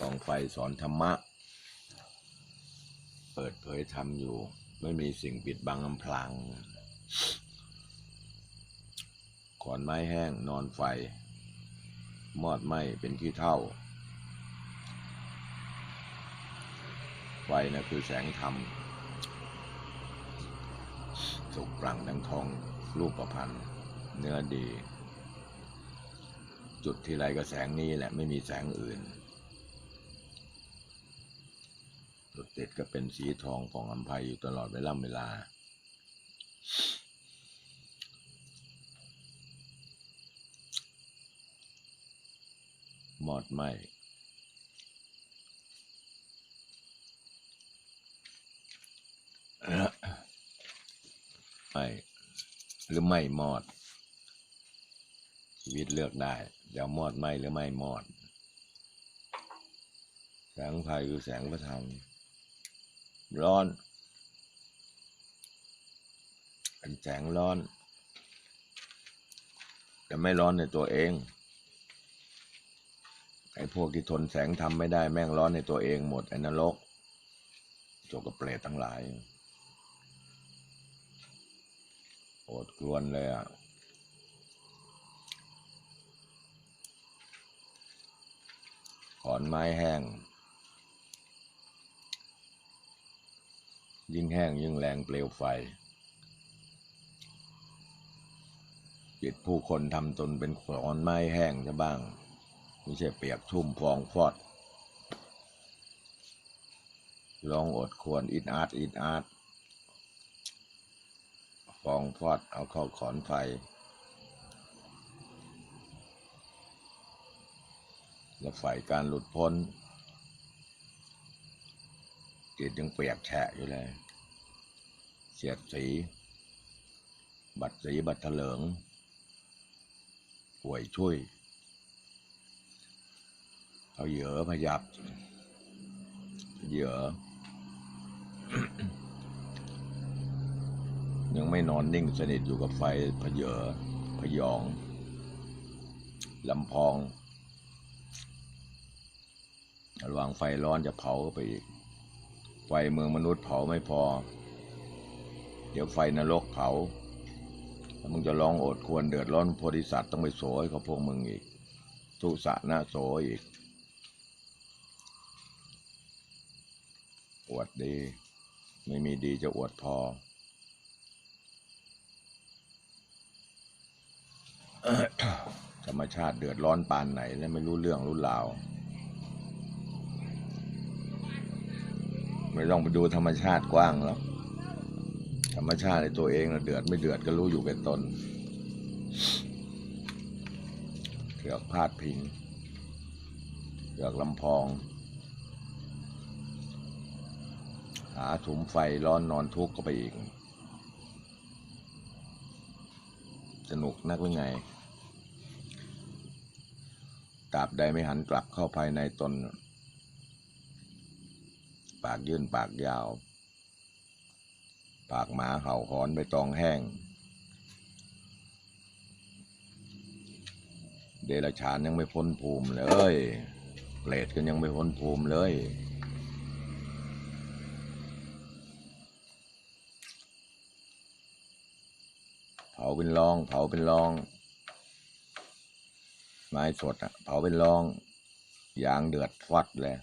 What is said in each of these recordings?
กองไฟสอนธรรมะ เปิดเผยธรรมอยู่ ไม่มีสิ่งปิดบังอำพรางขอนไม้แห้งนอนไฟ มอดไหม้เป็นขี้เท่า ไฟนะคือแสงธรรมสุกปรังดังทองรูปประพันธ์เนื้อดี จุดที่ไรก็แสงนี้แหละไม่มีแสงอื่น จุ ดติดก็เป็นสีทองของอัมภัยอยู่ตลอดเวลาเวลา หมอดไหมไม่หรือไม่มอด ชีวิตเลือกได้จะมอดไหมหรือไม่มอดแสงไฟคือแสงพระธรรม ร้อน เป็นแสงร้อน แต่ไม่ร้อนในตัวเอง ไอ้พวกที่ทนแสงธรรมไม่ได้แม่งร้อนในตัวเองหมดไอ้นรกโจกกับเปรตทั้งหลายโอดกลวนเลยอะขอนไม้แห้ง ยิ่งแห้งยิ่งแรงเปลวไฟ จิตผู้คนทำตนเป็นขอนไม้แห้งจะบ้าง ไม่ใช่เปียกชุ่มฟองฟอด ลองอดควรอิดอาดอิดอาดฟองฟอดเอาเข้าขอนไฟ และฝ่ายการหลุดพ้น จิตยังเปียกแฉะอยู่เลย เสียดสี บัดสีบัดเถลิงป่วยช่วยเอาเหยอพยับเหยอยังไม่นอนนิ่งสนิทอยู่กับไฟพเยอพยองลำพอง ระวังไฟร้อนจะเผาเข้าไปอีก ไฟเมืองมนุษย์เผาไม่พอ เดี๋ยวไฟนรกเผาแล้วมึงจะร้องโอดควรเดือดร้อนโพธิสัตว์ต้องไปโสให้เขาพวกมึงอีกทุสะหน้าโสอีกอวดดี ไม่มีดีจะอวดพอธรรมชาติเดือดร้อนปานไหนแล้วไม่รู้เรื่องรู้ราว ไม่ต้องไปดูธรรมชาติกว้างแล้วธรรมชาติในตัวเองนะเดือดไม่เดือดก็รู้อยู่แก่ตนเถือกพาดพิงเถือกลำพอง หาถุมไฟร้อนนอนทุกข์ก็ไปอีก สนุกนักหรือไงตราบใดไม่หันกลับเข้าภายในตน ปากยื่นปากยาว ปากหมาเห่าหอนใบตองแห้ง เดรัจฉานยังไม่พ้นภูมิเลยเปรตกันยังไม่พ้นภูมิเลยเผาเป็นรอง เผาเป็นรอง ไม้สดอะเผาเป็นรองยางเดือดฟัดเลย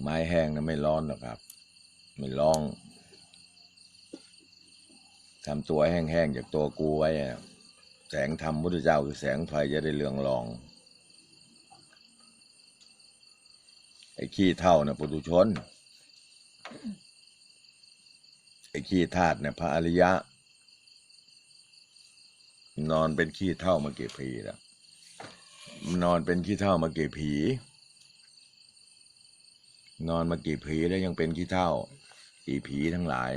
ไม้แห้งนะไม่ร้อนหรอกครับ ไม่ร้องทำตัวแห้งๆจากตัวกูไว้ แสงธรรมพุทธเจ้าคือแสงไฟจะได้เรืองรอง ไอ้ขี้เท่านะปุถุชน ไอ้ขี้ธาตุเนี่ยพระอริยะ นอนเป็นขี้เท่ามากี่ปีแล้ว นอนเป็นขี้เท่ามากี่ผี นอนมากี่ผีแล้วยังเป็นขี้เท่ากี่ผีทั้งหลาย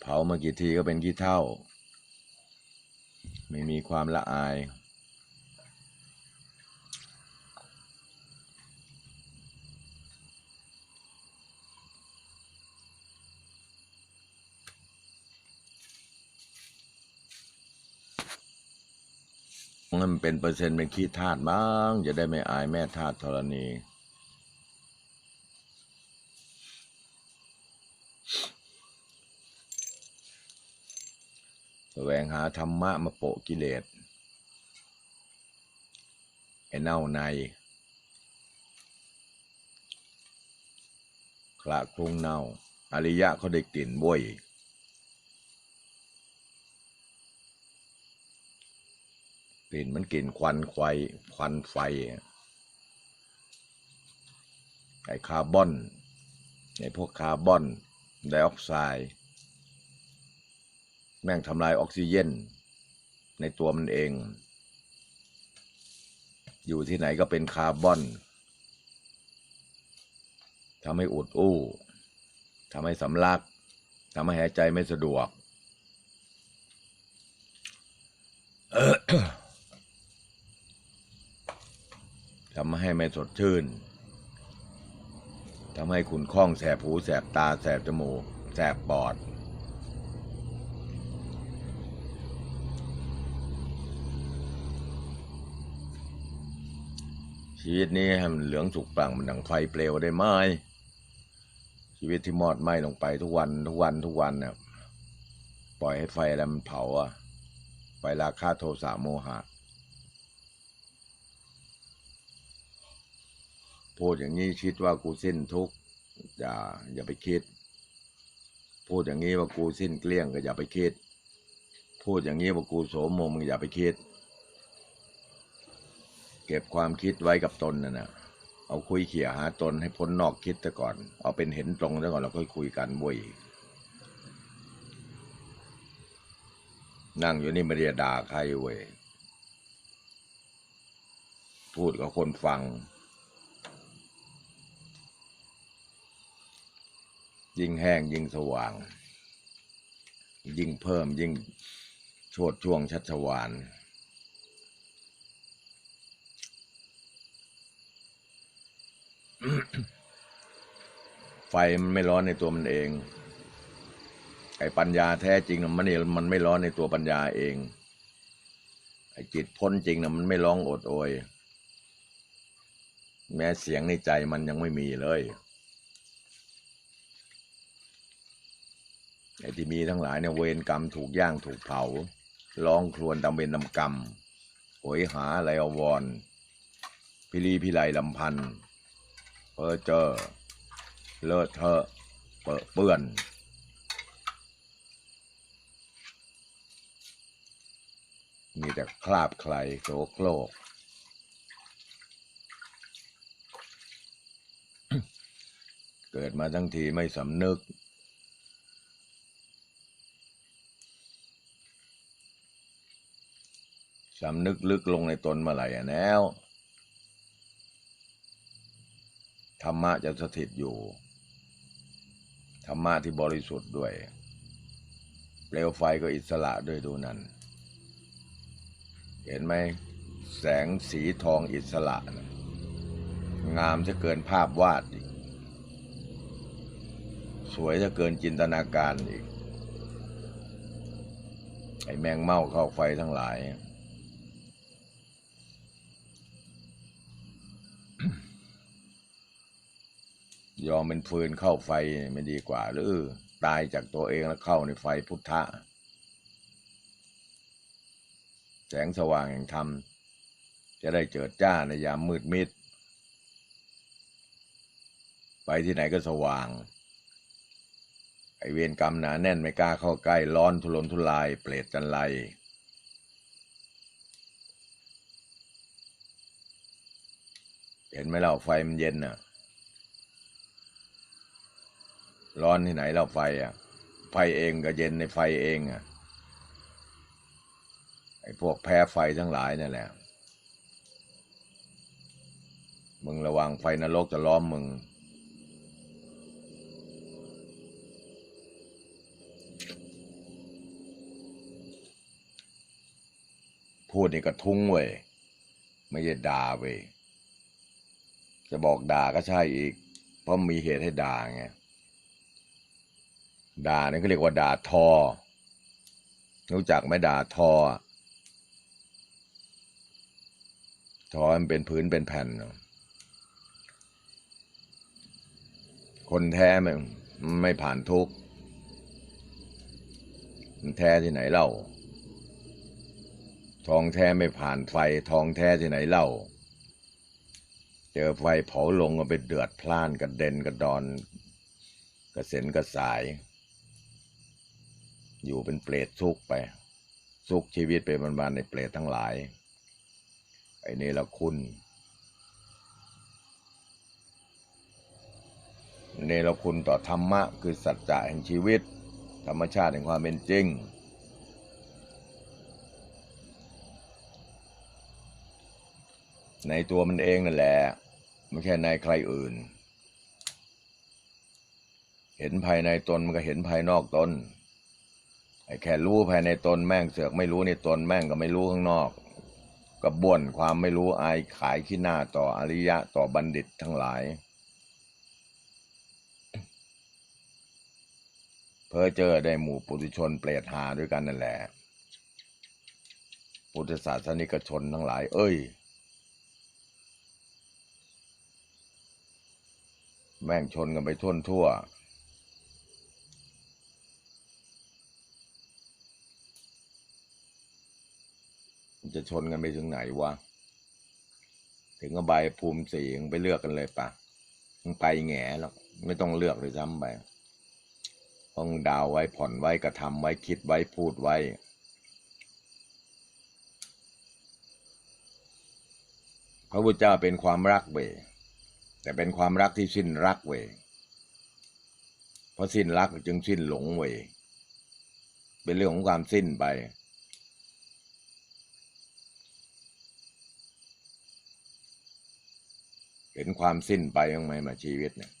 เผามากี่ทีก็เป็นขี้เท่า ไม่มีความละอาย ให้มันเป็นเปอร์เซ็นต์เป็นขี้ธาตุบ้างจะได้ไม่อายแม่ธาตุธรณีแสวงหาธรรมะมาโปะกิเลสไอ้เน่าในคละคลุ้งเน่า อริยะเขาได้กลิ่นบ้วย กลิ่นมันกลิ่นควันไฟควันไฟไอคาร์บอนไอพวกคาร์บอนไดออกไซด์แม่งทำลายออกซิเจนในตัวมันเอง อยู่ที่ไหนก็เป็นคาร์บอนทำให้อุดอู้ทำให้สำลักทำให้หายใจไม่สะดวก ทำให้ไม่สดชื่นทำให้ขุนข้องแสบหูแสบตาแสบจมูกแสบปอด ชีวิตนี้ให้มันเหลืองสุกปลั่งมันดังไฟเปลวได้ไหมชีวิตที่มอดไหม้ลงไปทุกวันทุกวันทุกวันเนี่ยปล่อยให้ไฟอะไรมันเผาอะไฟราคาโทสะโมหะ พูดอย่างนี้คิดว่ากูสิ้นทุกข์อย่าอย่าไปคิด พูดอย่างนี้ว่ากูสิ้นเกลี้ยงก็อย่าไปคิด พูดอย่างนี้ว่ากูโสมมก็อย่าไปคิด เก็บความคิดไว้กับตนนะนะเอาคุยเขี่ยหาตนให้พ้นนอกคิดซะก่อน เอาเป็นเห็นตรงซะก่อนแล้วค่อยคุยกันบุยนั่งอยู่นี่ไม่ได้ด่าใครเว้ยพูดกับคนฟัง ยิ่งแห้งยิ่งสว่าง ยิ่งเพิ่มยิ่งโชดช่วงชัชวานไฟมันไม่ร้อนในตัวมันเอง ไอ้ปัญญาแท้จริงนะมันนี่มันไม่ร้อนในตัวปัญญาเอง ไอ้จิตพ้นจริงนะมันไม่ร้องโอดโอย แม้เสียงในใจมันยังไม่มีเลย ไอ้ที่มีทั้งหลายเนี่ยเวรกรรมถูกย่างถูกเผาร้องครวญตำเวนตำกรรมโหยหาอะไรอววรพิรีพิไลลำพันเพอเจอ เลอะเทอะเปอะเปื้อน มีแต่คราบใครโสโครกเกิดมาทั้งทีไม่สำนึกำนึกลึกลงในตนเมื่อไหร่แล้ว ธรรมะจะสถิตอยู่ ธรรมะที่บริสุทธิ์ด้วย เปลวไฟก็อิสระด้วยดูนั่นเห็นไหม แสงสีทองอิสระนะงามจะเกินภาพวาดอีก สวยจะเกินจินตนาการอีกไอแมงเม่าเข้าไฟทั้งหลาย ยอมเป็นฟืนเข้าไฟไม่ดีกว่า หรือตายจากตัวเองแล้วเข้าในไฟพุทธะ แสงสว่างแห่งธรรม จะได้เจิดจ้าในยามมืดมิด ไปที่ไหนก็สว่าง ไอเวรกรรมหนาแน่นไม่กล้าเข้าใกล้ร้อนทุรนทุราย เปรตจันไรเห็นไหมเราไฟมันเย็นน่ะ ร้อนที่ไหนเราไฟอะ ไฟเองก็เย็นในไฟเองอะไอ้พวกแพ้ไฟทั้งหลายนั่นแหละ มึงระวังไฟนรกจะล้อมมึง พูดนี่กระทุ้งเว้ย ไม่ใช่ด่าเว้ย จะบอกด่าก็ใช่อีก เพราะมีเหตุให้ด่าไง ด่านี่ก็เรียกว่าด่าทอ รู้จักไหมด่าทอ ทอมันเป็นพื้นเป็นแผ่นเนอะคนแท้ไม่ไม่ผ่านทุกข์มันแท้ที่ไหนเล่า ทองแท้ไม่ผ่านไฟ ทองแท้ที่ไหนเล่า เจอไฟเผาลงก็ไปเดือดพล่านกระเด็นกระดอน กระเซ็นกระสาย อยู่เป็นเปรตทุกไป สุขชีวิตไปบานๆในเปรตทั้งหลาย ไอ้นี่ละคุณเนรคุณต่อธรรมะ คือสัจจะแห่งชีวิต ธรรมชาติแห่งความเป็นจริง ในตัวมันเองนั่นแหละไม่ใช่ในใครอื่น เห็นภายในตนมันก็เห็นภายนอกตน ไอ้แค่รู้ภายในตนแม่งเสือกไม่รู้ในตนแม่งก็ไม่รู้ข้างนอกก็บ่นความไม่รู้อายขายขี้หน้าต่ออริยะต่อบัณฑิตทั้งหลาย เพอเจอได้หมู่ปุถุชนเปรตหาด้วยกันนั่นแหละ พุทธศาสนิกชนทั้งหลาย เอ้ย แม่งชนกันไปทั่วทั่ว จะชนกันไปถึงไหนวะ ถึงอบายภูมิสี่มึงไปเลือกกันเลยปะมึงไปแง่แล้วไม่ต้องเลือกเลยซ้ำไปต้องดาวไว้ผ่อนไว้กระทำไว้คิดไว้พูดไว้ พระพุทธเจ้าเป็นความรักเวแต่เป็นความรักที่สิ้นรักเวเพราะสิ้นรักจึงสิ้นหลงเวเป็นเรื่องของความสิ้นไป เห็นความสิ้นไปยังไงมาชีวิตเนี่ย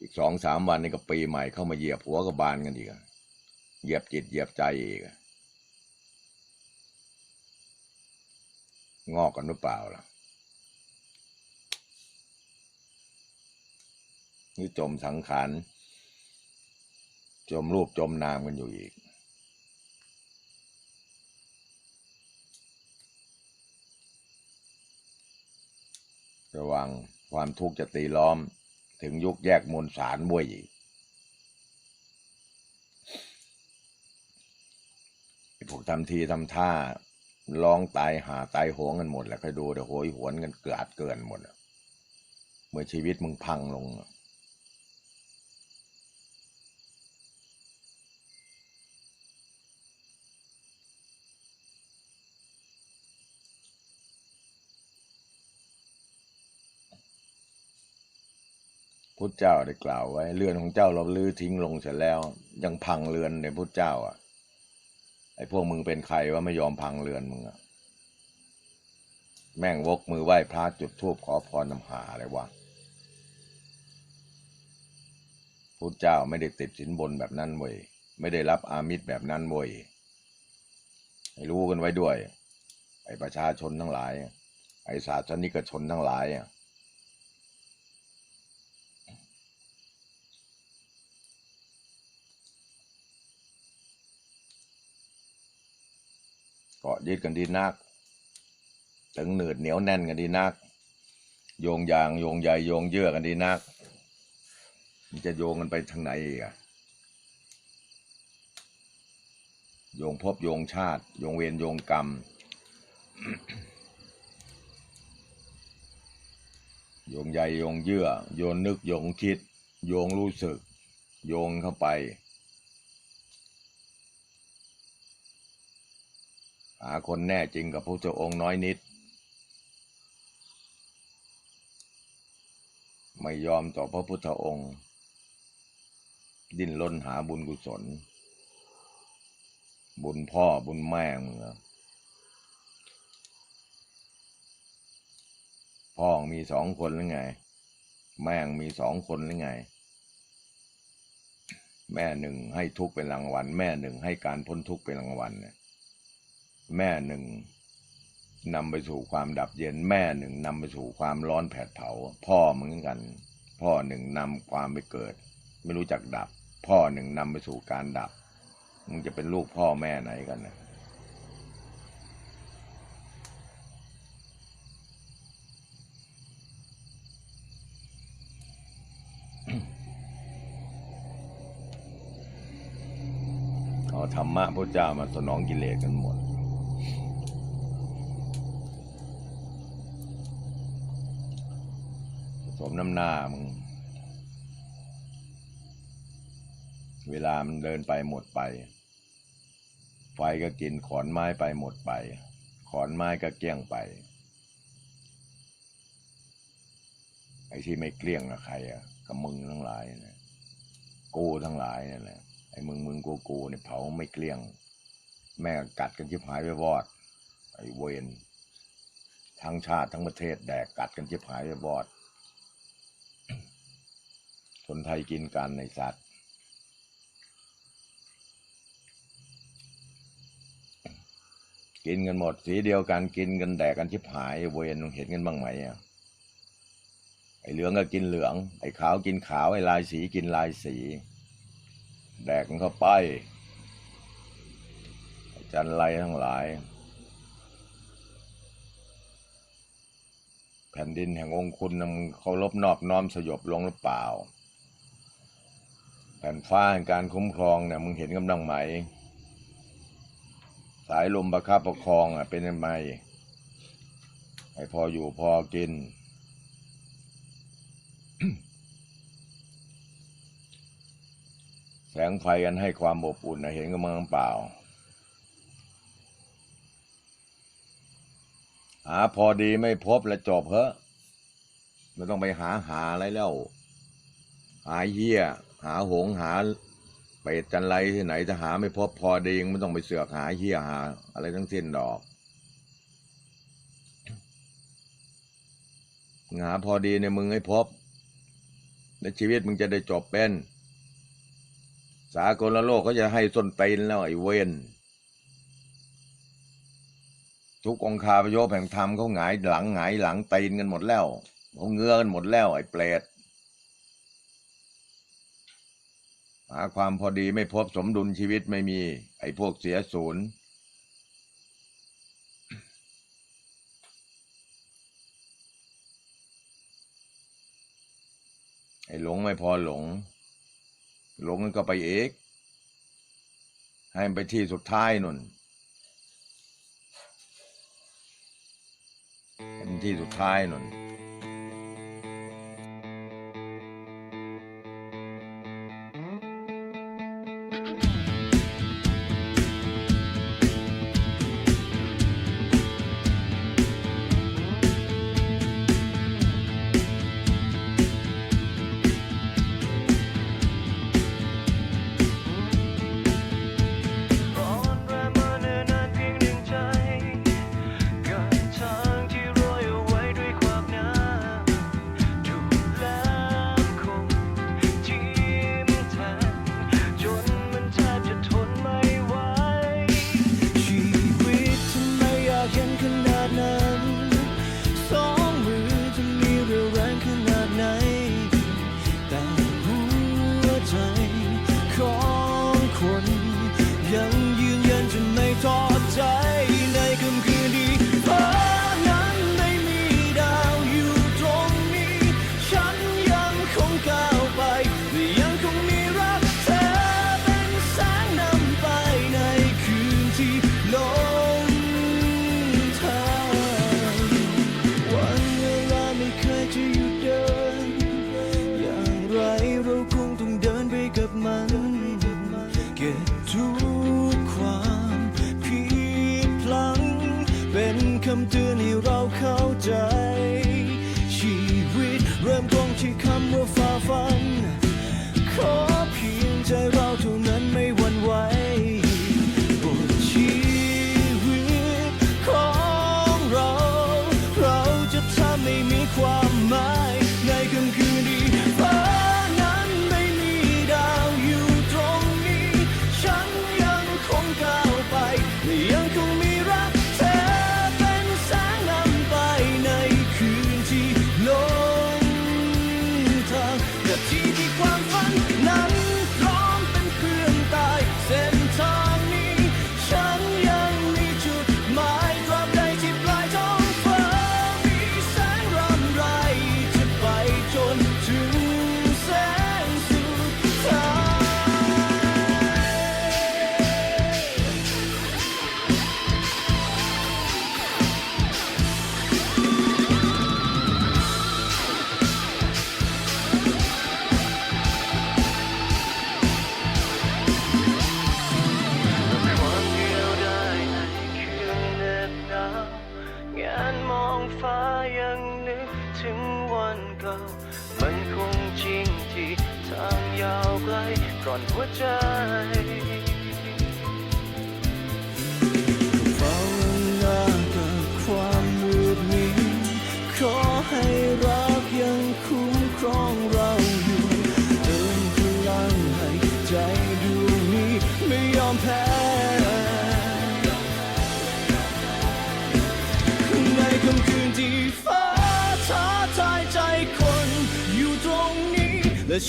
อีกสองสามวันนี่ก็ปีใหม่เข้ามาเหยียบหัวกบาลกันอีกเหยียบจิตเหยียบใจอีกงอกกันหรือเปล่าล่ะนี่จมสังขารจมรูปจมนามกันอยู่อีก ระวังความทุกข์จะตีล้อมถึงยุคแยกมวลสารบ้วยอีกพวกทำทีทำท่าร้องตายหาตายโหงกันหมด แล้วค่อยดูเดี๋ยวโหยหวนกันเกลือดเกินหมดเมื่อชีวิตมึงพังลง พุทธเจ้าได้กล่าวไว้ เรือนของเจ้าเราลื้อทิ้งลงเสร็จแล้ว ยังพังเรือนในพุทธเจ้า อะ ไอ้พวกมึงเป็นใครว่าไม่ยอมพังเรือนมึงอะแม่งวกมือไหว้พระจุดธูปขอพรนำหาอะไรวะพุทธเจ้าไม่ได้ติดสินบนแบบนั้นเว้ยไม่ได้รับอามิตรแบบนั้นเว้ยให้รู้กันไว้ด้วย ไอ้ประชาชนทั้งหลาย ไอ้ศาสนิกชนทั้งหลายอะ กาะยึดกันดีนักถึงหนืดเหนียวแน่นกันดีนัก โยงยางโยงใยโยงเยื่อกันดีนัก มันจะโยงกันไปทางไหนอีกอะโยงภพโยงชาติ โยงเวรโยงกรรม โยงใยโยงเยื่อ โยนนึกโยงคิด โยงรู้สึก โยงเข้าไป หาคนแน่จริงกับพระเจ้าองค์น้อยนิด ไม่ยอมต่อพระพุทธองค์ ดิ้นรนหาบุญกุศล บุญพ่อบุญแม่มึงอะพ่อมีสองคนหรือไง แม่มีสองคนหรือไง แม่หนึ่งให้ทุกข์เป็นรางวัล แม่หนึ่งให้การพ้นทุกข์เป็นรางวัลเนี่ย แม่หนึ่งนำไปสู่ความดับเย็น แม่หนึ่งนำไปสู่ความร้อนแผดเผา พ่อเหมือนกัน พ่อหนึ่งนำความไปเกิด ไม่รู้จักดับ พ่อหนึ่งนำไปสู่การดับมึงจะเป็นลูกพ่อแม่ไหนกันนะเอาธรรมะพระเจ้ามาสนองกิเลสกันหมด มน้ำหน้ามึง เวลามันเดินไปหมดไป ไฟก็กินขอนไม้ไปหมดไป ขอนไม้ก็เกลี้ยงไป ไอ้ที่ไม่เกลี้ยงกับใครอะกับมึงทั้งหลายนะกูทั้งหลายนั่นแหละไอ้มึงมึงกูกูเนี่ยเผาไม่เกลี้ยง แม่กัดกันชิบหายไปวอด ไอ้เวนทั้งชาติทั้งประเทศแดกกัดกันชิบหายไปวอด คนไทยกินกันในสัตว์ กินกันหมดสีเดียวกันกินกันแดกกันชิบหายเวนมึงเห็นกันบ้างไหมอะไอ้เหลืองก็กินเหลือง ไอ้ขาวกินขาว ไอ้ลายสีกินลายสี แดกมันเข้าไปจันไรทั้งหลาย แผ่นดินแห่งองคุณนะมึงเคารพนอบน้อมสยบลงหรือเปล่า แผ่นฟ้าแห่งการคุ้มครองเนี่ยมึงเห็นกำลังไหม สายลมประคับประคองอะเป็นยังไงให้พออยู่พอกิน แสงไฟกันให้ความอบอุ่นนะเห็นกับมือเปล่า หาพอดีไม่พบแล้วจบเหอะไม่ต้องไปหาหาอะไรแล้ว หาเหี้ย หาหงหาเป็ดจันไรที่ไหนจะหาไม่พบพอดีงไม่ต้องไปเสือกหาเหี้ยหา อะไรทั้งสิ้นดอกหาพอดีในมึงให้พบและชีวิตมึงจะได้จบเป็น สากลโลกเขาจะให้ส้นตีนแล้วไอ้เวนทุกองคาพยพแห่งธรรมเขาหงายหลังหงายหลังตีนกันหมดแล้วเขาเงื้อกันหมดแล้วไอ้เปรต หาความพอดีไม่พบสมดุลชีวิตไม่มี ไอ้พวกเสียศูนย์ไอ้หลงไม่พอหลง หลงก็ไปเอกให้มันไปที่สุดท้ายนุ่นให้มันที่สุดท้ายนุ่น on uh,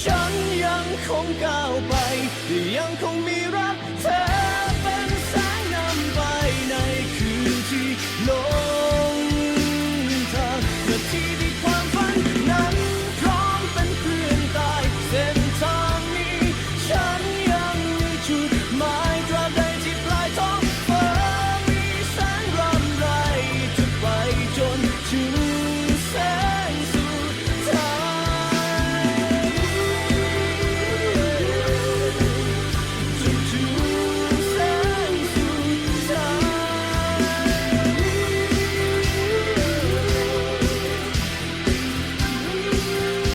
ฉั空ยั